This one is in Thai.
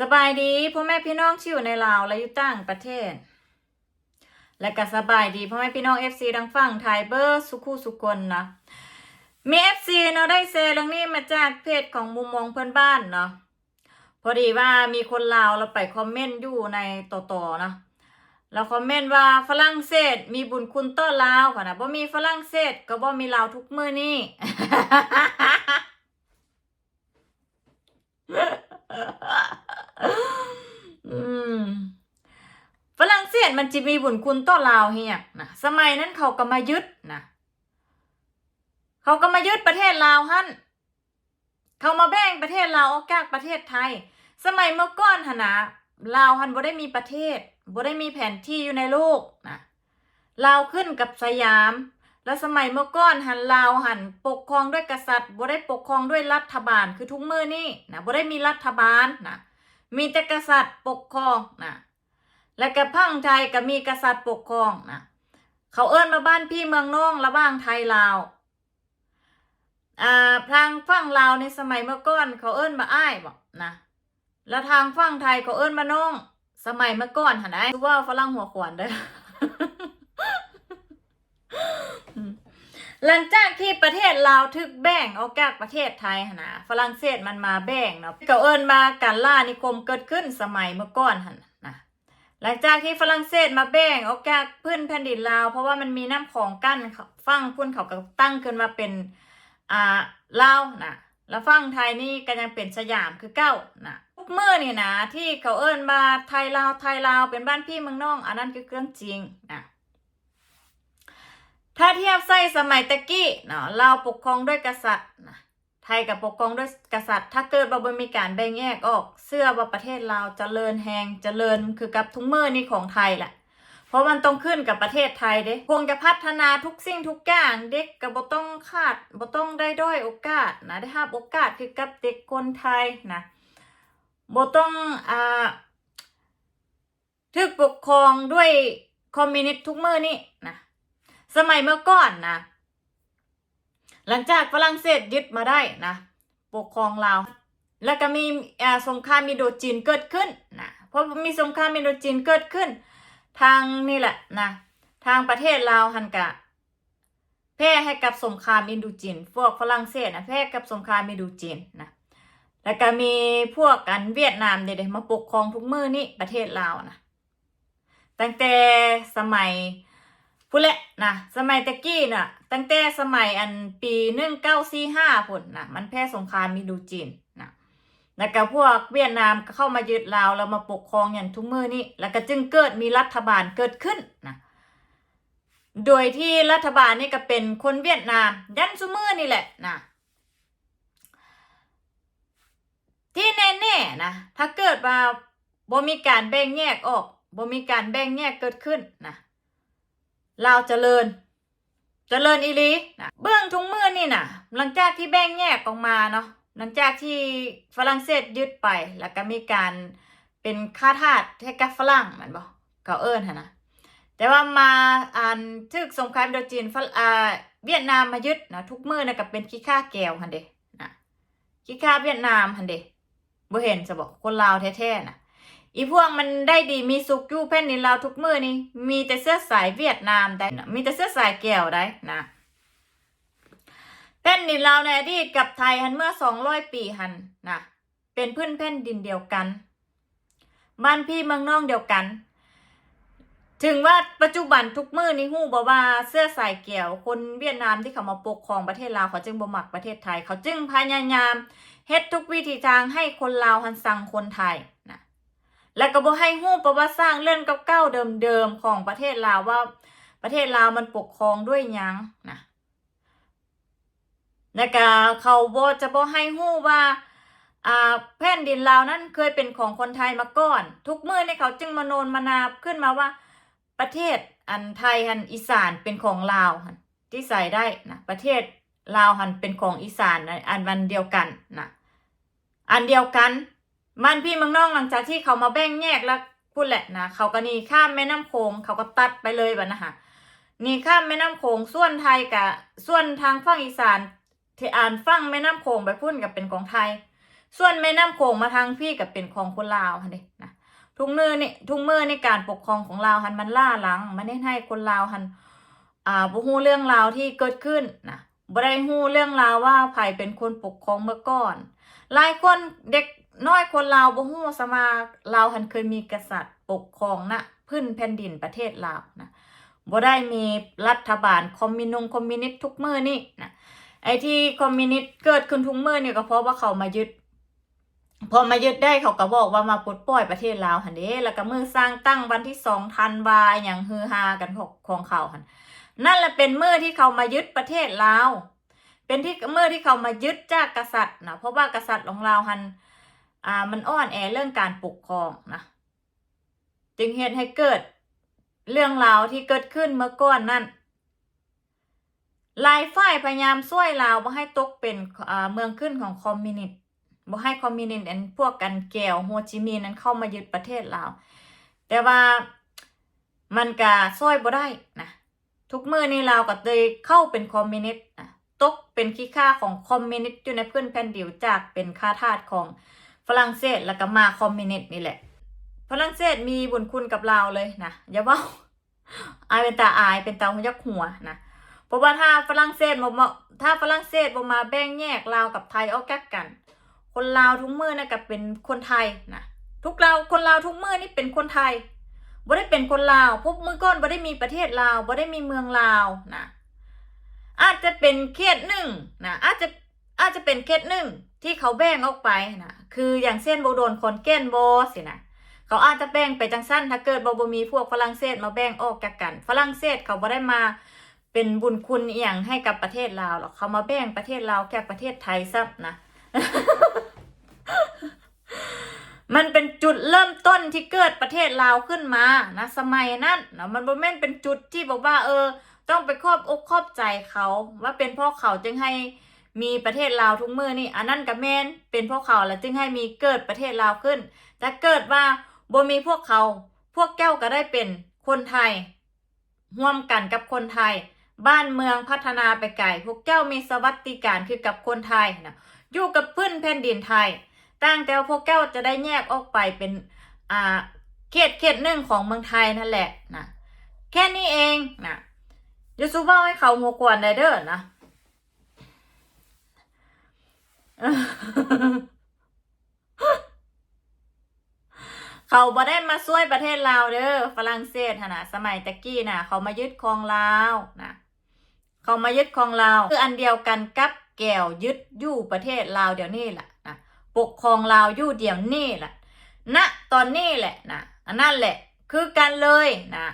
สบายดีพ่อแม่พี่น้องที่อยู่ในลาวและอยู่ต่างประเทศ และก็สบายดีพ่อแม่พี่น้อง FC ดังฝั่งไทยเบอร์สุขุสุคนนะมี FC เนาะได้เซเรื่องนี้มาจากเพจของมุมมองเพื่อนบ้านเนาะพอดีว่ามีคนลาวเราไปคอมเมนต์อยู่ในต่อๆนะแล้วคอมเมนต์ว่าฝรั่งเศส มีบุญคุณต่อลาวค่ะนะบ่มีฝรั่งเศส ก็บ่มีลาวทุกมื้อนี้ อืมฝรั่งเศส มันจะมีบุญคุณต่อลาวเฮียนะสมัยนั้นเขาก็มายึดนะเขาก็มายึดประเทศลาวฮั่นเขามาแบ่งประเทศลาวออกจากประเทศไทย สมัยเมื่อก่อนหนนะลาวฮันบ่ได้มีประเทศบ่ได้มีแผนที่อยู่ในโลกนะลาวขึ้นกับสยาม แล้วสมัยเมื่อก่อนหันลาวหันปกครองด้วยกษัตริย์บ่ได้ปกครองด้วยรัฐบาลคือทุกมือนี่นะบ่ได้มีรัฐบาลนะมีแต่กษัตริย์ปกครองนะ และก็พังไทยก็มีกษัตริย์ปกครองนะเขาเอิ้นมาบ้านพี่เมืองน้องระว่างไทยลาวอ่าทางฝั่งลาวในสมัยเมื่อก่อนเขาเอิ้นมาอ้ายบอกนะแล้วทางฝั่งไทยเขาเอิ้นมาน้อง สมัยเมื่อก่อนหันไอ้ว่าฝรั่งหัวขวานเด้อหลังจากที่ประเทศลาวทึกแบ่งออกจากประเทศไทยหันะฝรั่งเศสมันมาแบ่งเนาะเขาเอิ้นมาการล่านิคมเกิดขึ้นสมัยเมื่อก่อนหันนะ หลังจากที่ฝรั่งเศสมาแบ่งออกจากพื้นแผ่นดินลาว เพราะว่ามันมีน้ำของกั้นฝั่งพุ่นเขาก็ตั้งขึ้นมาเป็นอ่าลาวนะแล้วฝั่งไทยนี่ก็ยังเป็นสยามคือเก้านะทุกเมื่อนี่นะที่เขาเอิ้นมาไทยลาวไทยลาวเป็นบ้านพี่เมืองน้อง อันนั้นคือเรื่องจริงนะถ้าเทียบไส้สมัยตะกี้เนาะเราวปกครองด้วยกษัตริย์นะ ไทยกับปกครองด้วยกษัตริย์ ถ้าเกิดว่บมีการแบ่งแยกออกเสื้อว่าประเทศลาวเจริญแหงจเจริญคือกับทุกเมื่อนี่ของไทยแหละเพราะมันต้องขึ้นกับประเทศไทยเด้คงจะพัฒนาทุกสิ่งทุกอย่างเด็กก็บ่ต้องขาดบ่ต้องได้ด้อยโอกาสนะได้รับโอกาสคือกับเด็กคนไทยนะบ่ต้องอ่าถูกปกครองด้วยคอมมิวนิสต์ทุกมื้อนี่นะสมัยเมื่อก่อนนะ หลังจากฝรั่งเศสยึดมาได้นะปกครองลาวแล้วก็มีสงครามมิโดจีนเกิดขึ้นนะเพราะมีสงครามมิโดจีนเกิดขึ้น ทางนี่แหละนะทางประเทศลาวฮันกะแพ้ให้กับสงครามอินโดจีนพวกฝรั่งเศสนะแพ้กับสงครามอินโดจีนนะแล้วก็มีพวกกันเวียดนามเด็มาปกครองทุกมือนี่ประเทศลาวนะตั้งแต่สมัย พูดแหละนะสมัยตะกี้น่ะ ตั้งแต่สมัยอันปีหนึ่งเก้าสี่ห้าพุ่นะมันแพ้สงครามมีดูจีนนะแล้วก็พวกเวียดนามก็เข้ามายึดลาวแล้วมาปกครองอย่างทุกมือนี้แล้วก็จึงเกิดมีรัฐบาลเกิดขึ้นนะโดยที่รัฐบาลนี่ก็เป็นคนเวียดนามยันซุมือนี่แหละนะที่แน่ๆนะถ้าเกิดว่าบ่มีการแบ่งแยกออกบ่มีการแบ่งแยกเกิดขึ้นนะ ลาวเจริญ เจริญอีลีนะเบื้องทุงมือนี่นะหลังจากที่แบ่งแยกออกมาเนาะหลังจากที่ฝรั่งเศสยึดไป แล้วก็มีการเป็นข้าทาสให้กับฝรั่งมันบอกเขาเอิ้นหั่นะแต่ว่ามาอ่านทึกสงครามโดจีนฝรั่งอ่าเวียดนามมายึดนะทุกมือนะก็เป็นขี้ข้าแก้วหันเดนะขี้ข้าเวียดนามหันเดบ่เห็นจะบอกคนลาวแท้ๆนะ อีพวกมันได้ดีมีสุขอยู่แผ่นดินลาวทุกมือนี่มีแต่เสื้อสายเวียดนามได้มีแต่เสื้อสายแก้วได้นะแผ่นดินลาวในอดีตกับไทยหันเมื่อสองร้อยปีหันนะเป็นพื้นแผ่นดินเดียวกันบ้านพี่เมืองน้องเดียวกัน ถึงว่าปัจจุบันทุกมือนี่ฮู้บ่ว่าเสื้อสายแก้วคนเวียดนามที่เขามาปกครองประเทศลาวเขาจึงบ่มักประเทศไทย เขาจึงพยายามเฮ็ดทุกวิธีทางให้คนลาวหันสั่งคนไทยนะ แล้วก็บ่ให้ฮู้ประวัติสร้างเรื่องเก่าๆเดิมๆของประเทศลาวว่าประเทศลาวมันปกครองด้วยยังนะแล้วก็เขาบ่จะบ่ให้ฮู้ว่าอ่าแผ่นดินลาวนั้นเคยเป็นของคนไทยมาก่อน ทุกเมื้อนี่เขาจึงมาโนนมานาขึ้นมาว่า ประเทศอันไทยหันอีสานเป็นของลาวหันที่ใส่ได้นะประเทศลาวหันเป็นของอีสานนอันวันเดียวกันนะอันเดียวกัน มันพี่เมืองน้องหลังจากที่เขามาแบ่งแยกแล้วพูดแหละนะเขาก็นี่ข้ามแม่น้ำโขงเขาก็ตัดไปเลยแบบนะคะนี่ข้ามแม่น้ำโขงส่วนไทยกับส่วนทางฝั่งอีสานที่อ่านฝั่งแม่น้ำโขงไปพุ่นกับเป็นของไทย ส่วนแม่น้ำโขงมาทางพี่กับเป็นของคนลาวหั่นเด้นะทุกมือนี่ทุกมือในการปกครองของลาวหันมันล่าหลังมันได้ให้คนลาวหันอ่าบ่ฮู้เรื่องราวที่เกิดขึ้นนะบ่ได้ฮู้เรื่องราวว่าไผเป็นคนปกครองเมื่อก่อนหลายคนเด็ก น้อยคนลาวบ่ฮู้สมาลาวหันเคยมีกษัตริย์ปกครองณพื้นแผ่นดินประเทศลาวนะบ่ได้มีรัฐบาลคอมมิวนิสต์คอมมิวนิสต์ทุกมื้อนี่นะไอ้ที่คอมมิวนิสต์เกิดขึ้นทุกมื้อนี่ก็เพราะว่าเขามายึด พอมายึดได้เขาก็บอกว่ามาปลดปล่อยประเทศลาวหันเด้แล้วก็มือสร้างตั้งวันที่สองธันวาอย่างฮือฮากันของของเขาหันนั่นแหละเป็นมือที่เขามายึดประเทศลาวเป็นที่เมื่อที่เขามายึดจากกษัตริย์นะเพราะว่ากษัตริย์ของเราวหัน อ่ามันอ่อนแอเรื่องการปกครองนะจึงเหตุให้เกิดเรื่องราวที่เกิดขึ้นเมื่อก่อนนั่นลายฝ่ายพยายามช่วยลาวบ่ให้ตกเป็นเมืองขึ้นของคอมมิวนิสต์บ่ให้คอมมิวนิสต์อันพวกกันแก้วโฮจิมินห์นั้นเข้ามายึดประเทศลาว แต่ว่ามันก็ช่วยบ่ได้นะทุกมือนี้ลาวก็เลยเข้าเป็นคอมมิวนิสต์ตกเป็นขี้ข้าของคอมมิวนิสต์อยู่ในพื้นแผ่นดินจากเป็นข้าทาสของ ฝรั่งเศสแล้วก็มาคอมมิวนิสต์นี่แหละฝรั่งเศสมีบุญคุณกับเราวเลยนะอย่าเว่าอายเป็นตาอายเป็นตาหัวยักหัวนะเพราะว่าถ้าฝรั่งเศสบ่มาถ้าฝรั่งเศสบ่มาแบ่งแยกลาวกับไทยออกจากกัน คนลาวทุกมือนะก็เป็นคนไทยนะทุกเราวคนลาวทุกมือนี่เป็นคนไทยบ่ได้เป็นคนลาวพวกมือก่อนบ่ได้มีประเทศลาวบ่ได้มีเมืองลาวนะอาจจะเป็นเขตหนึ่งนะอาจจะ อาจจะเป็นเขตหนึ่งที่เขาแบ่งออกไปนะคืออย่างเส้นโบโดนคนเก้นโบสินะเขาอาจจะแบ่งไปจังสั้นถ้าเกิดโบโบมีพวกฝรั่งเศสมาแบ่งออกจากกัน ฝรั่งเศสเขาบ่ได้มาเป็นบุญคุณอย่างให้กับประเทศลาวหรอกเขามาแบ่งประเทศลาวแก่ประเทศไทยซับนะ มันเป็นจุดเริ่มต้นที่เกิดประเทศลาวขึ้นมานะสมัยนั้นเนาะมันบ่แม่นเป็นจุดที่บอกว่า เออ ต้องไปครอบอกครอบใจเขาว่าเป็นพราะเขาจึงให้ มีประเทศลาวทุกมือนี่อันนั้นกับแมนเป็นพราะเขาแล้วจึงให้มีเกิดประเทศลาวขึ้น แต่เกิดว่าบ่มีพวกเขา พวกแก้วก็ได้เป็นคนไทยร่วมกันกับคนไทย บ้านเมืองพัฒนาไปไกลพวกเจ้ามีสวัสดิการคือกับคนไทยนะอยู่กับพื้นแผ่นดินไทย ตั้งแต่ว่าพวกแก้วจะได้แยกออกไปเป็นอ่าเขตเขตหนึ่งของเมืองไทยนั่นแหละนะแค่นี้เองนะยูซูเบ้าให้เขาหัวกวนได้เด้อนะ เขาบ่ได้มาช่วยประเทศลาวเด้อฝรั่งเศสนะสมัยตะกี้น่ะเขามายึดครองลาวนะเขามายึดครองลาวคืออันเดียวกันกับแก้วยึดอยู่ประเทศลาวเดี๋ยวนี้แหละนะปกครองลาวอยู่เดี๋ยวนี้แหละณตอนนี้แหละนะอันนั่นแหละ คือกันเลยนะ